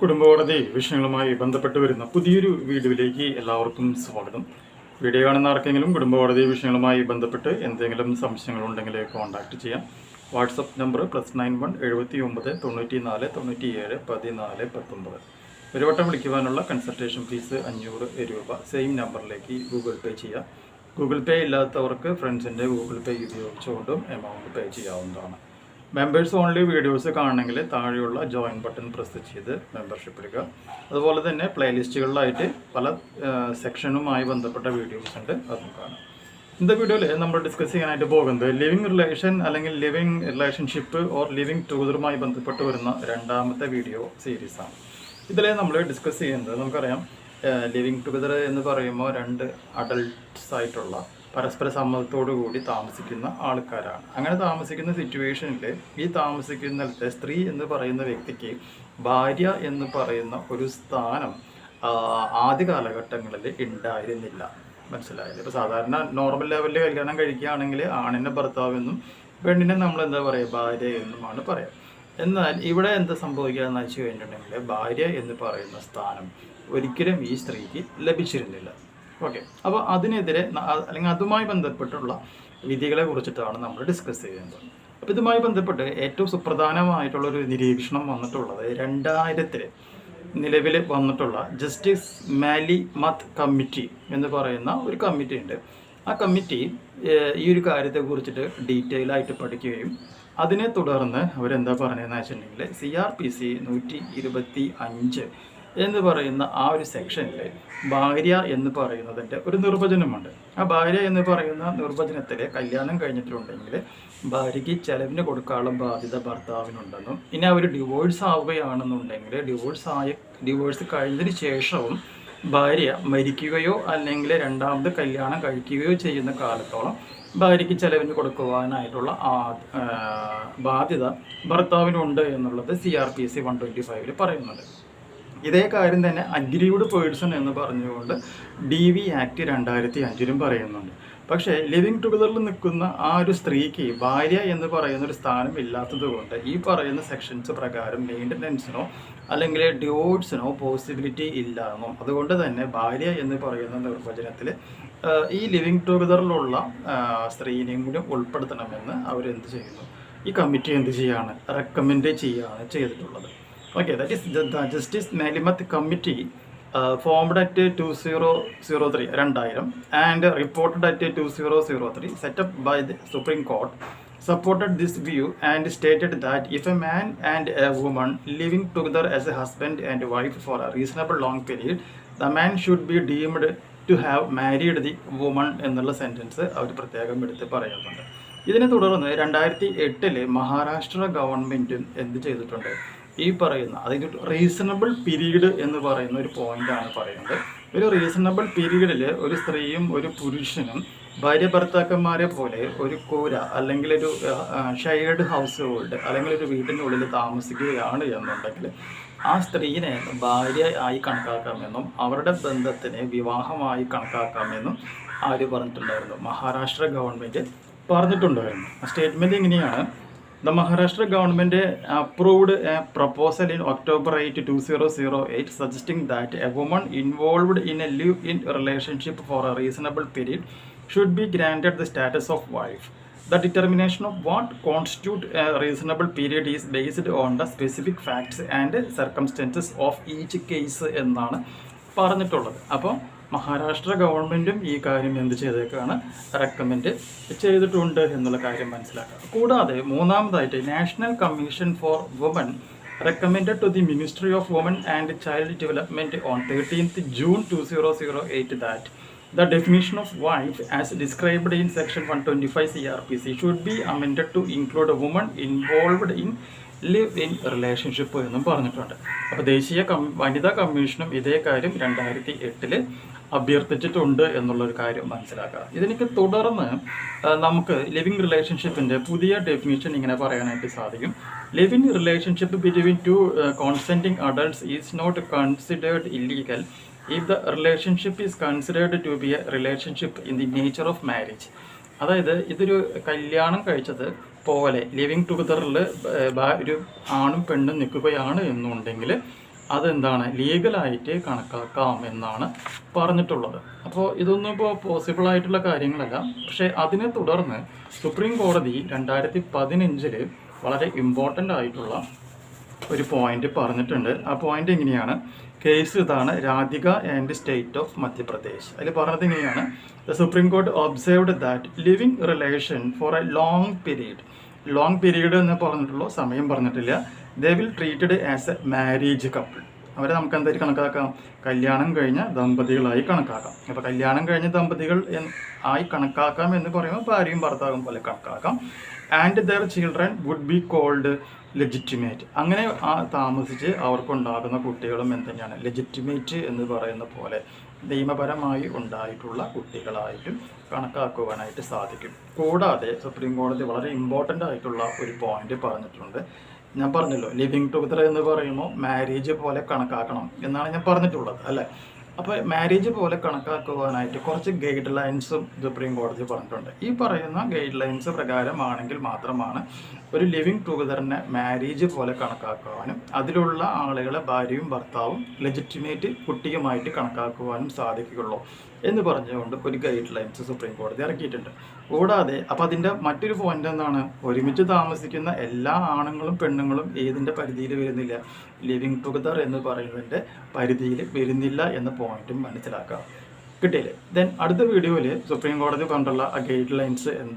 കുടുംബകോടതി വിഷയങ്ങളുമായി ബന്ധപ്പെട്ട് വരുന്ന പുതിയൊരു വീഡിയോയിലേക്ക് എല്ലാവർക്കും സ്വാഗതം. വീഡിയോ കാണുന്ന ആർക്കെങ്കിലും കുടുംബകോടതി വിഷയങ്ങളുമായി ബന്ധപ്പെട്ട് എന്തെങ്കിലും സംശയങ്ങളുണ്ടെങ്കിൽ കോൺടാക്റ്റ് ചെയ്യാം. WhatsApp number plus nine one എഴുപത്തി ഒമ്പത് തൊണ്ണൂറ്റി നാല് തൊണ്ണൂറ്റി ഏഴ് പതിനാല് പത്തൊമ്പത്. ഒരു വട്ടം വിളിക്കുവാനുള്ള കൺസൾട്ടേഷൻ ഫീസ് അഞ്ഞൂറ് രൂപ. സെയിം നമ്പറിലേക്ക് ഗൂഗിൾ പേ ചെയ്യാം. ഗൂഗിൾ പേ ഇല്ലാത്തവർക്ക് ഫ്രണ്ട്സിന്റെ ഗൂഗിൾ പേ ഉപയോഗിച്ചുകൊണ്ടും എമൗണ്ട് പേ ചെയ്യാവുന്നതാണ്. മെമ്പേഴ്സ് ഓൺലി വീഡിയോസ് കാണണമെങ്കിൽ താഴെയുള്ള ജോയിൻ ബട്ടൺ പ്രസ് ചെയ്ത് മെമ്പർഷിപ്പ് എടുക്കുക അതുപോലെ തന്നെ പ്ലേലിസ്റ്റുകളിലായിട്ട് പല സെക്ഷനുമായി ബന്ധപ്പെട്ട വീഡിയോസ് ഉണ്ട്. അതും കാണാം. ഇന്നത്തെ വീഡിയോയിൽ നമ്മൾ ഡിസ്കസ് ചെയ്യാനായിട്ട് പോകുന്നത് ലിവിങ് റിലേഷൻ അല്ലെങ്കിൽ ലിവിങ് റിലേഷൻഷിപ്പ് ഓർ ലിവിങ് ടുഗദറുമായി ബന്ധപ്പെട്ട് വരുന്ന രണ്ടാമത്തെ വീഡിയോ സീരീസാണ് ഇതിൽ നമ്മൾ ഡിസ്കസ് ചെയ്യുന്നത് നമുക്കറിയാം ലിവിങ് ടുഗദർ എന്ന് പറയുമ്പോൾ രണ്ട് അഡൾട്ട്സ് ആയിട്ടുള്ള പരസ്പര സമ്മതത്തോടു കൂടി താമസിക്കുന്ന ആൾക്കാരാണ്. അങ്ങനെ താമസിക്കുന്ന സിറ്റുവേഷനിൽ ഈ താമസിക്കുന്നിടത്തെ സ്ത്രീ എന്ന് പറയുന്ന വ്യക്തിക്ക് ഭാര്യ എന്ന് പറയുന്ന ഒരു സ്ഥാനം ആദ്യ കാലഘട്ടങ്ങളിൽ ഉണ്ടായിരുന്നില്ല. മനസ്സിലായില്ല? ഇപ്പോൾ സാധാരണ നോർമൽ ലെവലിൽ കല്യാണം കഴിക്കുകയാണെങ്കിൽ ആണിന്റെ ഭർത്താവെന്നും പെണ്ണിനെ നമ്മൾ എന്താ പറയുക ഭാര്യ എന്നുമാണ് പറയാം. എന്നാൽ ഇവിടെ എന്താ സംഭവിക്കുക എന്ന് വെച്ച് കഴിഞ്ഞിട്ടുണ്ടെങ്കിൽ ഭാര്യ എന്ന് പറയുന്ന സ്ഥാനം ഒരിക്കലും ഈ സ്ത്രീക്ക് ലഭിച്ചിരുന്നില്ല. ഓക്കെ അപ്പോൾ അതിനെതിരെ അല്ലെങ്കിൽ അതുമായി ബന്ധപ്പെട്ടുള്ള വിധികളെ കുറിച്ചിട്ടാണ് നമ്മൾ ഡിസ്കസ് ചെയ്യുന്നത്. അപ്പോൾ ഇതുമായി ബന്ധപ്പെട്ട് ഏറ്റവും സുപ്രധാനമായിട്ടുള്ള ഒരു നിരീക്ഷണം വന്നിട്ടുള്ളത് രണ്ടായിരത്തിൽ നിലവിൽ വന്നിട്ടുള്ള ജസ്റ്റിസ് മാലി മത്ത് കമ്മിറ്റി എന്ന് പറയുന്ന ഒരു കമ്മിറ്റി ഉണ്ട്. ആ കമ്മിറ്റി ഈ ഒരു കാര്യത്തെ കുറിച്ചിട്ട് ഡീറ്റെയിൽ ആയിട്ട് പഠിക്കുകയും അതിനെ തുടർന്ന് അവരെന്താ പറഞ്ഞതെന്ന് വെച്ചിട്ടുണ്ടെങ്കിൽ സി ആർ പി സി നൂറ്റി ഇരുപത്തി അഞ്ച് എന്ന് പറയുന്ന ആ ഒരു സെക്ഷനിൽ ഭാര്യ എന്ന് പറയുന്നതിന്റെ ഒരു നിർവചനമുണ്ട്. ആ ഭാര്യ എന്ന് പറയുന്ന നിർവചനത്തിൽ കല്യാണം കഴിഞ്ഞിട്ടുണ്ടെങ്കിൽ ഭാര്യയ്ക്ക് ചെലവിന് കൊടുക്കാനുള്ള ബാധ്യത ഭർത്താവിനുണ്ടെന്നും ഇനി അവർ ഡിവോഴ്സ് ആവുകയാണെന്നുണ്ടെങ്കിൽ ഡിവോഴ്സ് ആയ ഡിവോഴ്സ് കഴിഞ്ഞതിന് ശേഷവും ഭാര്യ മരിക്കുകയോ അല്ലെങ്കിൽ രണ്ടാമത് കല്യാണം കഴിക്കുകയോ ചെയ്യുന്ന കാലത്തോളം ഭാര്യയ്ക്ക് ചെലവിന് കൊടുക്കുവാനായിട്ടുള്ള ആ ബാധ്യത ഭർത്താവിനുണ്ട് എന്നുള്ളത് C R P C one twenty ഫൈവിൽ പറയുന്നുണ്ട്. ഇതേ കാര്യം തന്നെ അഗ്രീവ്ഡ് പേഴ്സൺ എന്ന് പറഞ്ഞുകൊണ്ട് ഡി വി ആക്ട് രണ്ടായിരത്തി അഞ്ചിലും പറയുന്നുണ്ട്. പക്ഷേ ലിവിങ് ടുഗദറിൽ നിൽക്കുന്ന ആ ഒരു സ്ത്രീക്ക് ഭാര്യ എന്ന് പറയുന്ന ഒരു സ്ഥാനം ഇല്ലാത്തത് കൊണ്ട് ഈ പറയുന്ന സെക്ഷൻസ് പ്രകാരം മെയിന്റനൻസിനോ അല്ലെങ്കിൽ ഡിവോഴ്സിനോ പോസിബിലിറ്റി ഇല്ലാന്നോ. അതുകൊണ്ട് തന്നെ ഭാര്യ എന്ന് പറയുന്ന നിർവചനത്തിൽ ഈ ലിവിങ് ടുഗദറിലുള്ള സ്ത്രീനെയും കൂടി ഉൾപ്പെടുത്തണമെന്ന് അവരെന്ത് ചെയ്യുന്നു? ഈ കമ്മിറ്റി എന്ത് ചെയ്യാണ്? റെക്കമെൻഡ് ചെയ്യുകയാണ് ചെയ്തിട്ടുള്ളത്. Okay, that is the, the Justice Nalimath Committee uh, formed at 2003, രണ്ടായിരം and reported at 2003, set up by the Supreme Court, supported this view and stated that if a man and a woman living together as a husband and wife for a reasonable long period, the man should be deemed to have married the woman എന്നുള്ള sentence അവർ പ്രത്യേകം എടുത്ത് പറയുന്നുണ്ട് ഇതിനെ തുടർന്ന് രണ്ടായിരത്തി എട്ടിൽ മഹാരാഷ്ട്ര ഗവൺമെന്റും എന്ത് ചെയ്തിട്ടുണ്ട് ഈ പറയുന്ന അതായത് റീസണബിൾ പീരീഡ് എന്ന് പറയുന്ന ഒരു പോയിന്റാണ് പറയുന്നത്. ഒരു റീസണബിൾ പീരീഡിൽ ഒരു സ്ത്രീയും ഒരു പുരുഷനും ഭാര്യ ഭർത്താക്കന്മാരെ പോലെ ഒരു കൂര അല്ലെങ്കിൽ ഒരു ഷെയർഡ് ഹൗസ് ഹോൾഡ് അല്ലെങ്കിൽ ഒരു വീടിനുള്ളിൽ താമസിക്കുകയാണ് എന്നുണ്ടെങ്കിൽ ആ സ്ത്രീനെ ഭാര്യ ആയി കണക്കാക്കാമെന്നും അവരുടെ ബന്ധത്തിനെ വിവാഹമായി കണക്കാക്കാമെന്നും ആര് പറഞ്ഞിട്ടുണ്ടായിരുന്നു? മഹാരാഷ്ട്ര ഗവൺമെന്റ് പറഞ്ഞിട്ടുണ്ടായിരുന്നു. സ്റ്റേറ്റ്മെന്റ് ഇങ്ങനെയാണ്. The Maharashtra government approved a proposal in October 8, 2008 suggesting that a woman involved in a live-in relationship for a reasonable period should be granted the status of wife. The determination of what constitute a reasonable period is based on the specific facts and circumstances of each case എന്നാണ് പറഞ്ഞിട്ടുള്ളത് അപ്പോൾ മഹാരാഷ്ട്ര ഗവൺമെന്റും ഈ കാര്യം എന്ത് ചെയ്തേക്കാണ് recommend ചെയ്തിട്ടുണ്ട് എന്നുള്ള കാര്യം മനസ്സിലാക്കുക കൂടാതെ മൂന്നാമതായിട്ട് national commission for woman recommended to the Ministry of Women zero Child Development on 13th June 2008 that the definition of wife as described in section 125 CRPC should be amended to include a woman involved in live in relationship എന്നും പറഞ്ഞിട്ടുണ്ട്. അപ്പോൾ ദേശീയ come വനിതാ കമ്മീഷനും ഇതേ കാര്യം രണ്ടായിരത്തി എട്ടിൽ അഭ്യർത്ഥിച്ചിട്ടുണ്ട് എന്നുള്ളൊരു കാര്യം മനസ്സിലാക്കുക. ഇതിനൊക്കെ തുടർന്ന് നമുക്ക് ലിവിങ് റിലേഷൻഷിപ്പിന്റെ പുതിയ ഡെഫിനിഷൻ ഇങ്ങനെ പറയാനായിട്ട് സാധിക്കും. Living relationship between two consenting adults is not considered illegal if the relationship is considered to be a relationship in the nature of marriage അതായത് ഇതൊരു കല്യാണം കഴിച്ചത് പോലെ ലിവിങ് ടുഗദറിൽ ഒരു ആണും പെണ്ണും നിൽക്കുകയാണ് എന്നുണ്ടെങ്കിൽ അതെന്താണ്? ലീഗലായിട്ട് കണക്കാക്കാം എന്നാണ് പറഞ്ഞിട്ടുള്ളത്. അപ്പോൾ ഇതൊന്നും ഇപ്പോൾ പോസിബിൾ ആയിട്ടുള്ള കാര്യങ്ങളല്ല. പക്ഷേ അതിനെ തുടർന്ന് സുപ്രീം കോടതി രണ്ടായിരത്തി പതിനഞ്ചിൽ വളരെ ഇമ്പോർട്ടന്റ് ആയിട്ടുള്ള ഒരു പോയിന്റ് പറഞ്ഞിട്ടുണ്ട്. ആ പോയിന്റ് എങ്ങനെയാണ് കേസ് ഇതാണ് Radhika and state of Madhya Pradesh. അതിൽ പറഞ്ഞത് എങ്ങനെയാണ് the supreme court observed that living relation for a long period long period എന്ന് പറഞ്ഞിട്ടുള്ള സമയം പറഞ്ഞിട്ടില്ല. They will treated as a marriage couple അവരെ നമുക്ക് എന്തായാലും കണക്കാക്കാം. കല്യാണം കഴിഞ്ഞ ദമ്പതികളായി കണക്കാക്കാം. അപ്പോൾ കല്യാണം കഴിഞ്ഞ ദമ്പതികൾ ആയി കണക്കാക്കാം എന്ന് പറയുമ്പോൾ ഭാര്യയും ഭർത്താവും പോലെ കണക്കാക്കാം. And their children would be called legitimate അങ്ങനെ ആ താമസിച്ച് അവർക്കുണ്ടാകുന്ന കുട്ടികളും എന്തുതന്നെയാണ് ലെജിറ്റിമേറ്റ് എന്ന് പറയുന്ന പോലെ നിയമപരമായി ഉണ്ടായിട്ടുള്ള കുട്ടികളായിട്ടും കണക്കാക്കുവാനായിട്ട് സാധിക്കും. കൂടാതെ സുപ്രീം കോടതി വളരെ ഇമ്പോർട്ടന്റ് ആയിട്ടുള്ള ഒരു പോയിന്റ് പറഞ്ഞിട്ടുണ്ട്. ഞാൻ പറഞ്ഞല്ലോ ലിവിങ് ടുഗദർ എന്ന് പറയുമ്പോൾ മാരേജ് പോലെ കണക്കാക്കണം എന്നാണ് ഞാൻ പറഞ്ഞിട്ടുള്ളത് അല്ലേ? അപ്പോൾ മാരേജ് പോലെ കണക്കാക്കുവാനായിട്ട് കുറച്ച് ഗൈഡ് ലൈൻസും സുപ്രീം കോടതി പറഞ്ഞിട്ടുണ്ട്. ഈ പറയുന്ന ഗൈഡ് ലൈൻസ് പ്രകാരമാണെങ്കിൽ മാത്രമാണ് ഒരു ലിവിങ് ടുഗദറിനെ മാരേജ് പോലെ കണക്കാക്കുവാനും അതിലുള്ള ആളുകളെ ഭാര്യയും ഭർത്താവും ലെജിറ്റിമേറ്റ് കുട്ടിയുമായിട്ട് കണക്കാക്കുവാനും സാധിക്കുകയുള്ളൂ എന്ന് പറഞ്ഞുകൊണ്ട് ഒരു ഗൈഡ് ലൈൻസ് സുപ്രീം കോടതി ഇറക്കിയിട്ടുണ്ട്. കൂടാതെ അപ്പം അതിന്റെ മറ്റൊരു പോയിന്റ് എന്താണ്? ഒരുമിച്ച് താമസിക്കുന്ന എല്ലാ ആണുങ്ങളും പെണ്ണുങ്ങളും ഏതിന്റെ പരിധിയിൽ വരുന്നില്ല? ലിവിങ് ടുഗദർ എന്ന് പറയുന്നതിന്റെ പരിധിയിൽ വരുന്നില്ല എന്ന പോയിന്റും മനസ്സിലാക്കാം. കിട്ടിയില്ലേ? ദെൻ അടുത്ത വീഡിയോയിൽ സുപ്രീം കോടതി കൊണ്ടുള്ള ആ ഗൈഡ് ലൈൻസ്